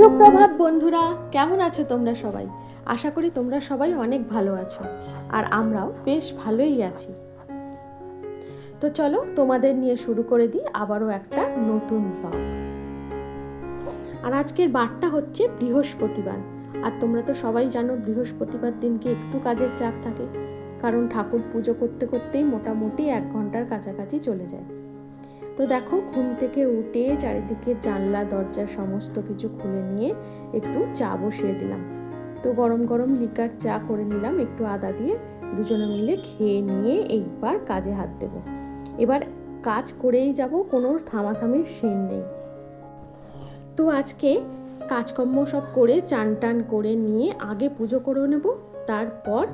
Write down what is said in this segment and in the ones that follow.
সুপ্রভাত বন্ধুরা, কেমন আছো তোমরা সবাই? আশা করি তোমরা সবাই অনেক ভালো আছো, আর আমরাও বেশ ভালোই আছি। তো চলো তোমাদের নিয়ে শুরু করে দিই আবারও একটা নতুন ব্লগ আর আজকের বারটা হচ্ছে বৃহস্পতিবার, আর তোমরা তো সবাই জানো বৃহস্পতিবার দিনকে একটু কাজের চাপ থাকে, কারণ ঠাকুর পুজো করতে করতেই মোটামুটি এক ঘণ্টার কাছাকাছি চলে যায়। তো দেখো, ঘুম থেকে উঠে চারিদিকে জানলা, দরজা সমস্ত কিছু খুলে নিয়ে একটু চা বসিয়ে দিলাম। তো গরম গরম লিকার চা করে নিলাম, একটু আদা দিয়ে দুজনে মিলে খেয়ে নিয়ে এইবার কাজে হাত দেব। এবার কাজ করেই যাব, কোনো থামাথামির সেন নেই। তো আজকে কাজকর্ম সব করে চান টান করে নিয়ে আগে পুজো করে নেব, তারপর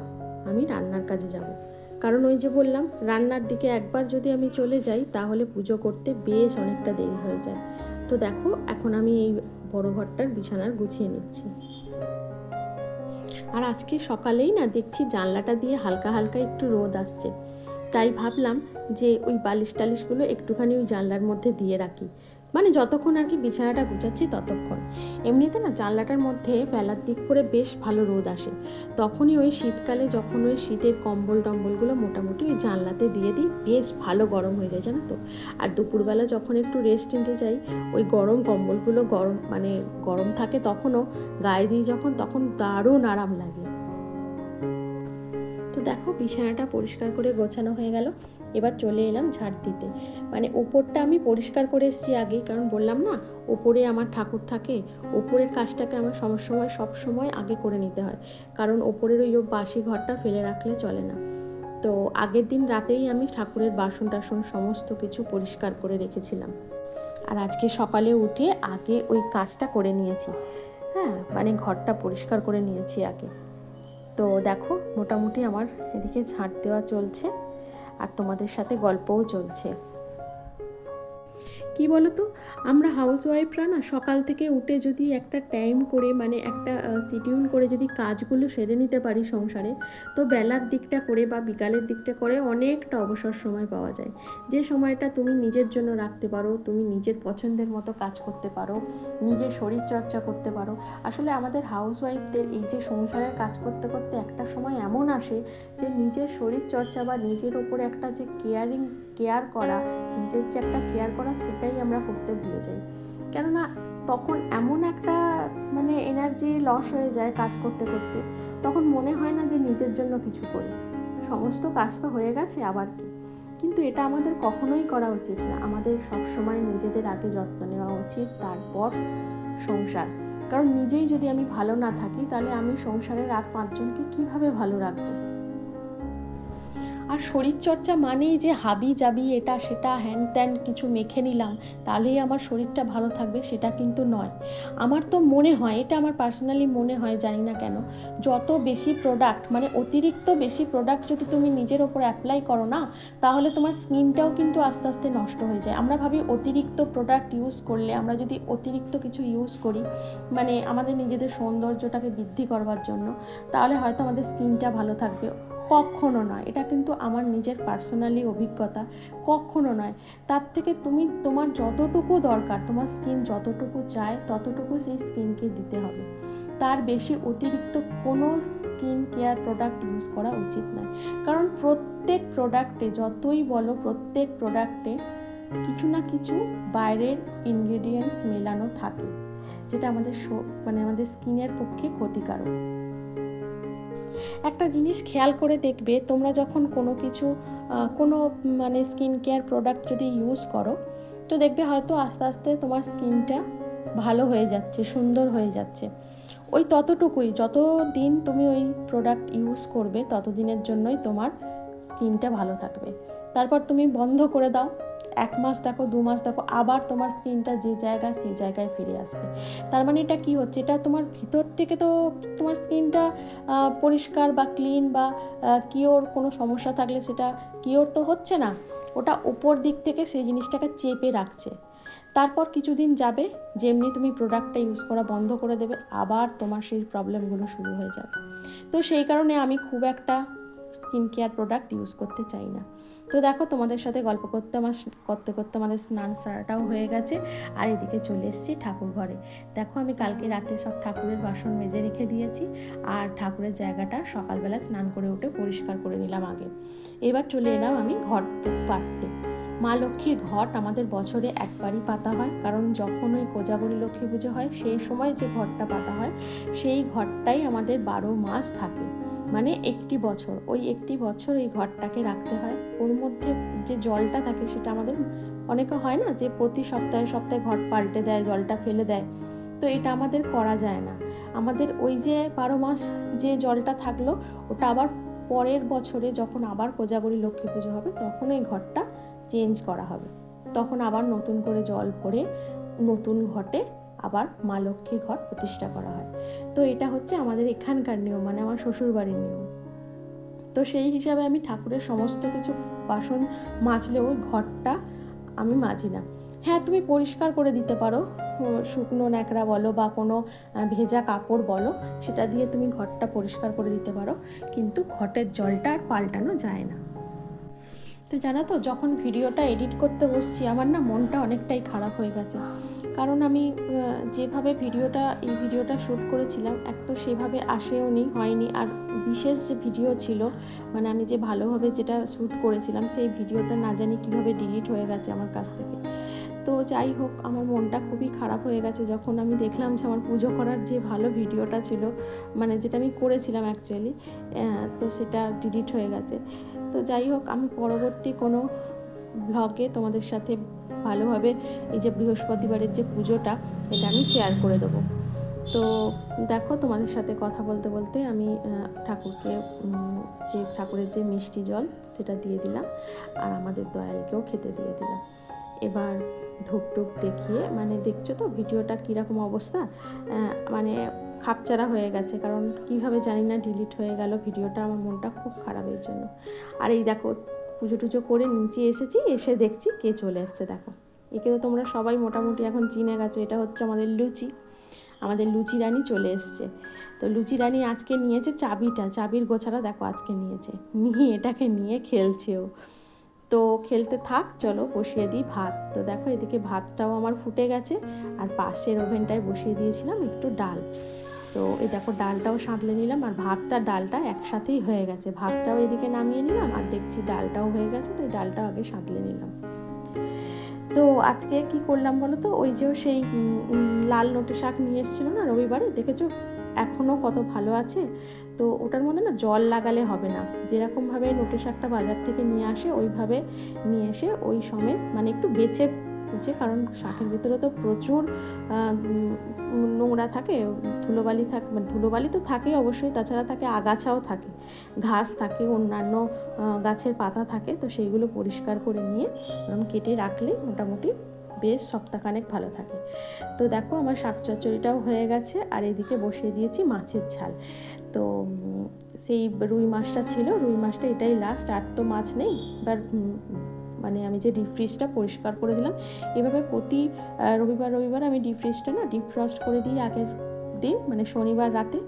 আমি রান্নার কাজে যাব। কারণ ওই যে বললাম, রান্নার দিকে একবার যদি আমি চলে যাই, তাহলে পুজো করতে বেশ অনেকটা দেরি হয়ে যায়। তো দেখো, এখন আমি এই বড় ঘরটার বিছানার গুছিয়ে নিচ্ছি। আর আজকে সকালেই না দেখছি জানলাটা দিয়ে হালকা হালকা একটু রোদ আসছে। তাই ভাবলাম যে ওই বালিশ টালিশগুলো একটুখানি ওই জানলার মধ্যে দিয়ে রাখি। মানে যতক্ষণ আর কি বিছানাটা গুছাচ্ছি ততক্ষণ। এমনিতে না জানলাটার মধ্যে বেলার দিক করে বেশ ভালো রোদ আসে। তখনই ওই শীতকালে যখন ওই শীতের কম্বল টম্বলগুলো মোটামুটি ওই জানলাতে দিয়ে দিই, বেশ ভালো গরম হয়ে যায় জানো তো। আর দুপুরবেলা যখন একটু রেস্ট নিতে যাই, ওই গরম কম্বলগুলো গরম মানে গরম থাকে তখনও, গায়ে দিই যখন, তখন দারুণ আরাম লাগে। তো দেখো বিছানাটা পরিষ্কার করে গোছানো হয়ে গেল। এবার চলে এলাম ঝাড় দিতে। মানে ওপরটা আমি পরিষ্কার করে এসেছি আগে কারণ বললাম না, ওপরে আমার ঠাকুর থাকে, ওপরের কাজটাকে আমার সময় সব সময় আগে করে নিতে হয়। কারণ ওপরের ওই বাসি ঘরটা ফেলে রাখলে চলে না। তো আগের দিন রাতেই আমি ঠাকুরের বাসন টাসন সমস্ত কিছু পরিষ্কার করে রেখেছিলাম। আর আজকে সকালে উঠে আগে ওই কাজটা করে নিয়েছি। হ্যাঁ মানে ঘরটা পরিষ্কার করে নিয়েছি আগে। তো দেখো মোটামুটি আমার এদিকে ঝাঁট দেওয়া চলছে আর তোমাদের সাথে গল্পও চলছে। কি বলো তো আমরা হাউস ওয়াইফরা না সকাল থেকে উঠে যদি একটা টাইম করে মানে একটা শিডিউল করে যদি কাজগুলো সেরে নিতে পারি সংসারে, তো বেলার দিকটা করে বা বিকালের দিকটা করে অনেকটা অবসর সময় পাওয়া যায়। যে সময়টা তুমি নিজের জন্য রাখতে পারো, তুমি নিজের পছন্দের মতো কাজ করতে পারো, নিজের শরীর চর্চা করতে পারো। আসলে আমাদের হাউস ওয়াইফদের এই যে সংসারের কাজ করতে করতে একটা সময় এমন আসে যে নিজের শরীর চর্চা বা নিজের ওপরে একটা যে কেয়ারিং কেয়ার করা, নিজের যে একটা কেয়ার করা সেটাই আমরা করতে ভুলে যাই। কেননা তখন এমন একটা মানে এনার্জি লস হয়ে যায় কাজ করতে করতে, তখন মনে হয় না যে নিজের জন্য কিছু করি। সমস্ত কাজ তো হয়ে গেছে, আবার কি? কিন্তু এটা আমাদের কখনোই করা উচিত না। আমাদের সবসময় নিজেদের আগে যত্ন নেওয়া উচিত, তারপর সংসার। কারণ নিজেই যদি আমি ভালো না থাকি, তাহলে আমি সংসারের আর পাঁচজনকে কীভাবে ভালো রাখব? আর শরীরচর্চা মানেই যে হাবি যাবি এটা, সেটা হ্যান ত্যান কিছু মেখে নিলাম, তাহলেই আমার শরীরটা ভালো থাকবে, সেটা কিন্তু নয়। আমার তো মনে হয়, এটা আমার পার্সোনালি মনে হয়, জানি না কেন, যত বেশি প্রোডাক্ট মানে অতিরিক্ত বেশি প্রোডাক্ট যদি তুমি নিজের ওপর অ্যাপ্লাই করো না, তাহলে তোমার স্কিনটাও কিন্তু আস্তে আস্তে নষ্ট হয়ে যায়। আমরা ভাবি অতিরিক্ত প্রোডাক্ট ইউজ করলে, আমরা যদি অতিরিক্ত কিছু ইউজ করি মানে আমাদের নিজেদের সৌন্দর্যটাকে বৃদ্ধি করবার জন্য, তাহলে হয়তো আমাদের স্কিনটা ভালো থাকবে। কখনো নয়। এটা কিন্তু আমার নিজের পার্সোনালি অভিজ্ঞতা। কখনো নয়। তার থেকে তুমি, তোমার যতটুকু দরকার, তোমার স্কিন যতটুকু চায়, ততটুকু সেই স্কিনকে দিতে হবে। তার বেশি অতিরিক্ত কোনো স্কিন কেয়ার প্রোডাক্ট ইউজ করা উচিত নয়। কারণ প্রত্যেক প্রোডাক্টে যতই বলো প্রত্যেক প্রোডাক্টে কিছু না কিছু বাইরের ইনগ্রেডিয়েন্টস মেলানো থাকে। যেটা আমাদের মানে আমাদের স্কিনের পক্ষে ক্ষতিকারক। একটা জিনিস খেয়াল করে দেখবে, তোমরা যখন কোনো কিছু কোনো মানে স্কিন কেয়ার প্রোডাক্ট যদি ইউজ করো, তো দেখবে হয়তো আস্তে আস্তে তোমার স্কিনটা ভালো হয়ে যাচ্ছে, সুন্দর হয়ে যাচ্ছে। ওই ততটুকুই যত দিন তুমি ওই প্রোডাক্ট ইউজ করবে, ততদিনের জন্যই তোমার স্কিনটা ভালো থাকবে। তারপর তুমি বন্ধ করে দাও। এক মাস দেখো, দু মাস দেখো, আবার তোমার স্কিনটা যে জায়গায় সেই জায়গায় ফিরে আসবে। তার মানে এটা কি হচ্ছে? এটা তোমার ভিতর থেকে তো তোমার স্কিনটা পরিষ্কার বা ক্লিন বা কিওর কোনো সমস্যা থাকলে সেটা কিওর তো হচ্ছে না, ওটা উপর দিক থেকে সেই জিনিসটাকে চেপে রাখছে। তারপর কিছুদিন যাবে, যেমনি তুমি প্রোডাক্টটা ইউজ করা বন্ধ করে দেবে, আবার তোমার সেই প্রবলেমগুলো শুরু হয়ে যাবে। তো সেই কারণে আমি খুব একটা স্কিন কেয়ার প্রোডাক্ট ইউজ করতে চাই না। তো দেখো তোমাদের সাথে গল্প করতে আমার করতে করতে আমাদের স্নান সারাটাও হয়ে গেছে। আর এদিকে চলে এসেছি ঠাকুর ঘরে। দেখো আমি কালকে রাতে সব ঠাকুরের বাসন মেজে রেখে দিয়েছি। আর ঠাকুরের জায়গাটা সকালবেলা স্নান করে উঠে পরিষ্কার করে নিলাম আগে। এবার চলে এলাম আমি ঘর পাততে মা লক্ষ্মীর ঘট আমাদের বছরে একবারই পাতা হয়। কারণ যখন ওই কোজাগরী লক্ষ্মী পুজো হয়, সেই সময় যে ঘরটা পাতা হয়, সেই ঘরটাই আমাদের বারো মাস থাকে। মানে একটি বছর, ওই একটি বছর এই ঘরটাকে রাখতে হয়। ওর মধ্যে যে জলটা থাকে সেটা আমাদের, অনেকে হয় না যে প্রতি সপ্তাহে সপ্তাহে ঘর পাল্টে দেয়, জলটা ফেলে দেয়। তো এটা আমাদের করা যায় না। আমাদের ওই যে বারো মাস যে জলটা থাকল, ওটা আবার পরের বছরে যখন আবার কোজাগরী লক্ষ্মী পুজো হবে, তখন এই ঘরটা চেঞ্জ করা হবে। তখন আবার নতুন করে জল ভরে নতুন ঘটে আবার মা লক্ষ্মীর ঘর প্রতিষ্ঠা করা হয়। তো এটা হচ্ছে আমাদের এখানকার নিয়ম মানে আমার শ্বশুর বাড়ির নিয়ম। তো সেই হিসাবে আমি ঠাকুরের সমস্ত কিছু বাসন মাজলে ওই ঘরটা আমি মাজি না। হ্যাঁ তুমি পরিষ্কার করে দিতে পারো শুকনো ন্যাকড়া বলো বা কোনো ভেজা কাপড় বলো, সেটা দিয়ে তুমি ঘরটা পরিষ্কার করে দিতে পারো, কিন্তু ঘটের জলটা আর পাল্টানো যায় না। তো জানো তো, যখন ভিডিওটা এডিট করতে বসছি, আমার না মনটা অনেকটাই খারাপ হয়ে গেছে। কারণ আমি যেভাবে ভিডিওটা, এই ভিডিওটা শ্যুট করেছিলাম, এক তো সেভাবে আসেও নি, হয়নি। আর বিশেষ যে ভিডিও ছিল মানে আমি যে ভালোভাবে যেটা শ্যুট করেছিলাম, সেই ভিডিওটা না জানি কীভাবে ডিলিট হয়ে গেছে আমার কাছ থেকে। তো যাই হোক, আমার মনটা খুবই খারাপ হয়ে গেছে যখন আমি দেখলাম যে আমার পুজো করার যে ভালো ভিডিওটা ছিল মানে যেটা আমি করেছিলাম অ্যাকচুয়ালি তো সেটা ডিলিট হয়ে গেছে। তো যাই হোক, আমি পরবর্তী কোনো ব্লগে তোমাদের সাথে ভালোভাবে এই যে বৃহস্পতিবারের যে পুজোটা, এটা আমি শেয়ার করে দেবো। তো দেখো, তোমাদের সাথে কথা বলতে বলতে আমি ঠাকুরকে যে ঠাকুরের যে মিষ্টি জল, সেটা দিয়ে দিলাম আর আমাদের দয়ালকেও খেতে দিয়ে দিলাম। এবার ধূপ টুপ দেখিয়ে মানে দেখছ তো ভিডিওটা কীরকম অবস্থা? মানে খাপচারা হয়ে গেছে, কারণ কীভাবে জানি না ডিলিট হয়ে গেল ভিডিওটা, আমার মনটা খুব খারাপের জন্য। আর এই দেখো, পুজো টুজো করে নিচে এসেছি, এসে দেখছি কে চলে এসছে, দেখো। একে তো তোমরা সবাই মোটামুটি এখন চিনে গেছো, এটা হচ্ছে আমাদের লুচি। আমাদের লুচি রানী চলে এসছে। তো লুচি রানী আজকে নিয়েছে চাবিটা, চাবির গোছাটা দেখো আজকে নিয়েছে। নিয়ে এটাকে নিয়ে খেলছেও তো খেলতে থাক, চলো বসিয়ে দিই ভাত। তো দেখো এদিকে ভাতটাও আমার ফুটে গেছে, আর পাশের ওভেনটায় বসিয়ে দিয়েছিলাম একটু ডাল। তো এই দেখো ডালটাও সাঁতলে নিলাম, আর ভাতটা, ডালটা একসাথেই হয়ে গেছে। ভাতটাও এদিকে নামিয়ে নিলাম, আর দেখছি ডালটাও হয়ে গেছে, তো ডালটাও আগে সাঁতলে নিলাম। তো আজকে কি করলাম বলো তো? ওই যে সেই লাল নোটে শাক নিয়ে এসেছিল না রবিবারে? দেখেছ? এখনও কত ভালো আছে। তো ওটার মধ্যে না জল লাগালে হবে না। যেরকমভাবে নোটে শাকটা বাজার থেকে নিয়ে আসে, ওইভাবে নিয়ে এসে ওই সমেত মানে একটু বেছে কুচে, কারণ শাকের ভিতরে তো প্রচুর নোংরা থাকে, ধুলোবালি থাকে মানে ধুলোবালি তো থাকে অবশ্যই, তাছাড়া থাকে আগাছাও থাকে। ঘাস থাকে, অন্যান্য গাছের পাতা থাকে, তো সেইগুলো পরিষ্কার করে নিয়ে কেটে রাখলে মোটামুটি বেশ সপ্তাহখানেক ভালো থাকে। তো দেখো আমার শাক চচ্চড়িটাও হয়ে গেছে আর এদিকে বসিয়ে দিয়েছি মাছের ঝাল। তো সেই রুই মাছটা ছিল, রুই মাছটা এটাই লাস্ট আর তো মাছ নেই। এবার মানে আমি যে ডিপ ফ্রিজটা পরিষ্কার করে দিলাম, এভাবে প্রতি রবিবার রবিবার আমি ডিপ ফ্রিজটা না ডিপ ফ্রস্ট করে দিই আগের দিন মানে শনিবার রাতে।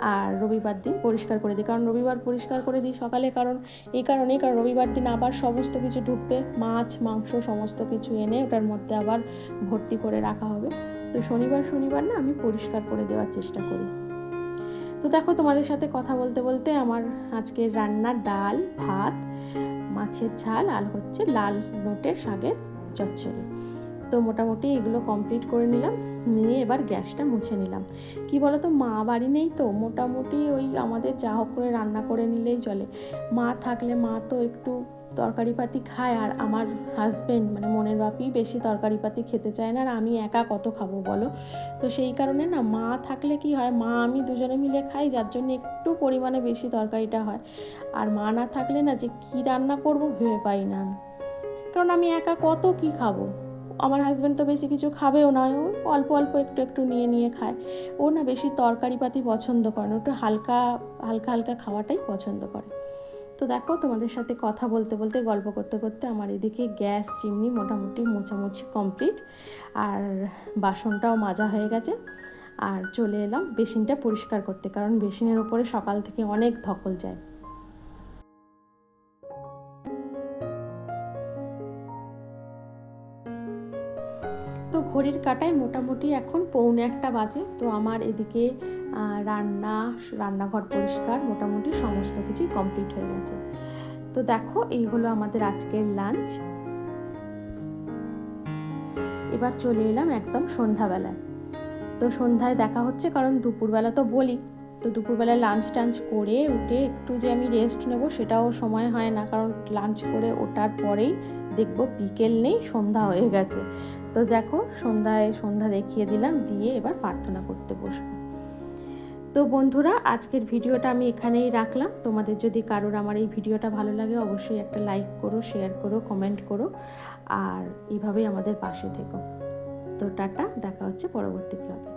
আর রবিবার দিন পরিষ্কার করে দিই। কারণ রবিবার পরিষ্কার করে দিই সকালে, কারণ এই কারণেই, কারণ রবিবার দিন আবার সমস্ত কিছু ঢুকবে, মাছ, মাংস, সমস্ত কিছু এনে ওটার মধ্যে আবার ভর্তি করে রাখা হবে। তো শনিবার শনিবার না আমি পরিষ্কার করে দেওয়ার চেষ্টা করি। তো দেখো তোমাদের সাথে কথা বলতে বলতে আমার আজকে রান্নার ডাল, ভাত, মাছের ঝাল আর হচ্ছে লাল নোটের শাকের চচ্চড়ি। তো মোটামুটি এগুলো কমপ্লিট করে নিলাম। নিয়ে এবার গ্যাসটা মুছে নিলাম। কি বলো তো মা বাড়ি নেই তো, মোটামুটি ওই আমাদের যা হোক করে রান্না করে নিলেই চলে। মা থাকলে মা তো একটু তরকারিপাতি খায় আর আমার হাজব্যান্ড মানে মনের বাপি বেশি তরকারিপাতি খেতে চায় না আর আমি একা কত খাব বলো? তো সেই কারণে না মা থাকলে কি হয়, মা আমি দুজনে মিলে খাই, যার জন্য একটু পরিমাণে বেশি তরকারিটা হয়। আর মা না থাকলে না যে কী রান্না করব ভেবে পাই না। কারণ আমি একা কত কি খাব? আমার হাজব্যান্ড তো বেশি কিছু খাবেও না, ও অল্প অল্প একটু একটু নিয়ে নিয়ে খায়। ও না বেশি তরকারিপাতি পছন্দ করে না, একটু হালকা হালকা হালকা খাওয়াটাই পছন্দ করে। তো দেখো তোমাদের সাথে কথা বলতে বলতে, গল্প করতে করতে আমার এদিকে গ্যাস, চিমনি মোটামুটি মোছামুছি কমপ্লিট আর বাসনটাও মাজা হয়ে গেছে। আর চলে এলাম বেসিনটা পরিষ্কার করতে, কারণ বেসিনের ওপরে সকাল থেকে অনেক ধকল যায়। কাটায় মোটামুটি এখন পৌনে একটা বাজে। তো আমার এদিকে রান্না, রান্নাঘর পরিষ্কার, মোটামুটি সমস্ত কিছুই কমপ্লিট হয়ে গেছে। তো দেখো, এই হলো আমাদের আজকের লাঞ্চ। এবার চলে এলাম একদম সন্ধ্যাবেলায়। তো সন্ধ্যায় দেখা হচ্ছে, কারণ দুপুরবেলা তো বলি, তো দুপুরবেলায় লাঞ্চ টাঞ্চ করে উঠে একটু যে আমি রেস্ট নেব সেটাও সময় হয় না, কারণ লাঞ্চ করে ওঠার পরেই দেখব, বিকেল নেই, সন্ধ্যা হয়ে গেছে। তো দেখো, সন্ধ্যায় সন্ধ্যা দেখিয়ে দিলাম, দিয়ে এবার প্রার্থনা করতে বসবো। তো বন্ধুরা, আজকের ভিডিওটা আমি এখানেই রাখলাম। তোমাদের যদি কারোর আমার এই ভিডিওটা ভালো লাগে, অবশ্যই একটা লাইক করো, শেয়ার করো, কমেন্ট করো, আর এইভাবেই আমাদের পাশে থেকো। তো টাটা, দেখা হচ্ছে পরবর্তী ব্লগে